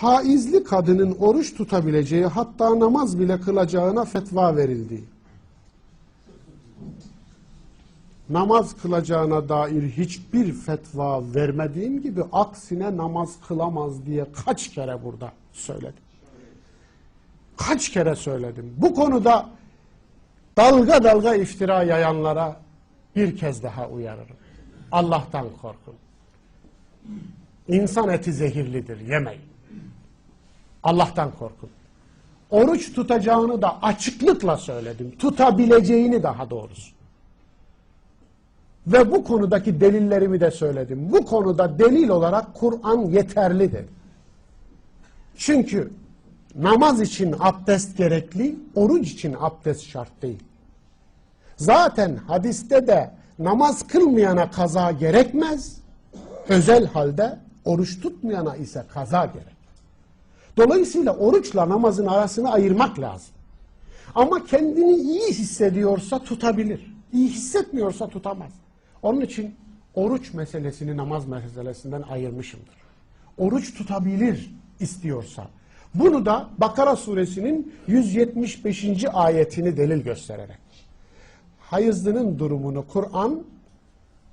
haizli kadının oruç tutabileceği hatta namaz bile kılacağına fetva verildi. Namaz kılacağına dair hiçbir fetva vermediğim gibi aksine namaz kılamaz diye kaç kere burada söyledim. Kaç kere söyledim. Bu konuda dalga dalga iftira yayanlara bir kez daha uyarırım. Allah'tan korkun. İnsan eti zehirlidir, yemeyin. Allah'tan korkun. Oruç tutacağını da açıklıkla söyledim. Tutabileceğini daha doğrusu. Ve bu konudaki delillerimi de söyledim. Bu konuda delil olarak Kur'an yeterlidir. Çünkü namaz için abdest gerekli, oruç için abdest şart değil. Zaten hadiste de namaz kılmayana kaza gerekmez, özel halde oruç tutmayana ise kaza gerek. Dolayısıyla oruçla namazın arasını ayırmak lazım. Ama kendini iyi hissediyorsa tutabilir. İyi hissetmiyorsa tutamaz. Onun için oruç meselesini namaz meselesinden ayırmışımdır. Oruç tutabilir istiyorsa. Bunu da Bakara suresinin 175. ayetini delil göstererek. Hayızlının durumunu Kur'an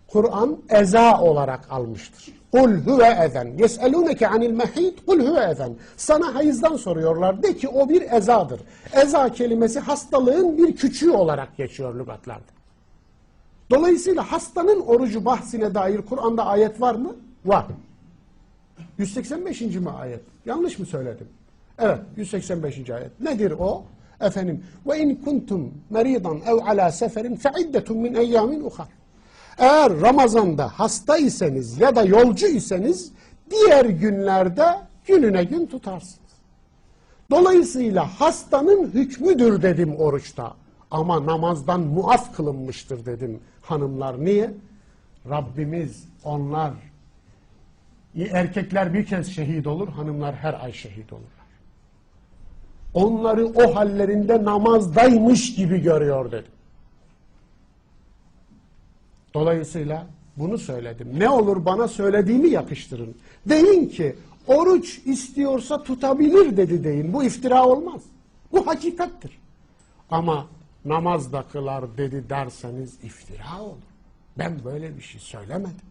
Kur'an eza olarak almıştır. Kul huve ezen. Yes'elûneke anil mehid. Kul huve ezen. Sana hayızdan soruyorlar. De ki o bir ezadır. Eza kelimesi hastalığın bir küçüğü olarak geçiyor lügatlarda. Dolayısıyla hastanın orucu bahsine dair Kur'an'da ayet var mı? Var. 185. mi ayet? Yanlış mı söyledim? Evet, 185. ayet. Nedir o? Efendim, ve in kuntum meridan ev ala seferin fe iddetun min eyyamin uhar. Eğer Ramazan'da hasta iseniz ya da yolcu iseniz diğer günlerde gününe gün tutarsınız. Dolayısıyla hastanın hükmüdür dedim oruçta. Ama namazdan muaf kılınmıştır dedim hanımlar. Niye? Rabbimiz onlar erkekler bir kez şehit olur, hanımlar her ay şehit olurlar. Onları o hallerinde namazdaymış gibi görüyor dedim. Dolayısıyla bunu söyledim. Ne olur bana söylediğimi yakıştırın. Deyin ki oruç istiyorsa tutabilir dedi deyin. Bu iftira olmaz. Bu hakikattir. Ama namaz da kılar dedi derseniz iftira olur. Ben böyle bir şey söylemedim.